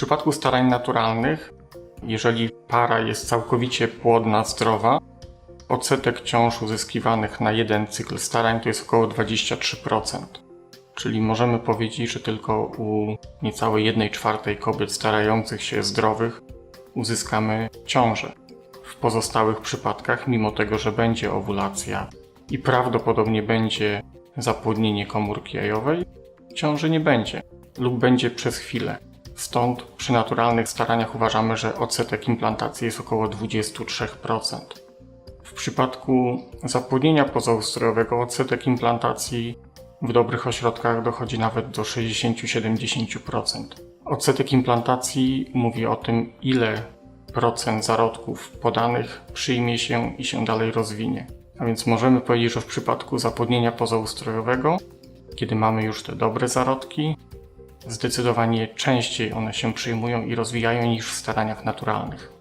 przypadku starań naturalnych, jeżeli para jest całkowicie płodna, zdrowa, odsetek ciąż uzyskiwanych na jeden cykl starań to jest około 23%. Czyli możemy powiedzieć, że tylko u niecałej 1 czwartej kobiet starających się zdrowych uzyskamy ciążę. W pozostałych przypadkach, mimo tego, że będzie owulacja i prawdopodobnie będzie zapłodnienie komórki jajowej, ciąży nie będzie lub będzie przez chwilę. Stąd przy naturalnych staraniach uważamy, że odsetek implantacji jest około 23%. W przypadku zapłodnienia pozaustrojowego odsetek implantacji w dobrych ośrodkach dochodzi nawet do 60-70%. Odsetek implantacji mówi o tym, ile procent zarodków podanych przyjmie się i się dalej rozwinie. A więc możemy powiedzieć, że w przypadku zapłodnienia pozaustrojowego, kiedy mamy już te dobre zarodki, zdecydowanie częściej one się przyjmują i rozwijają niż w staraniach naturalnych.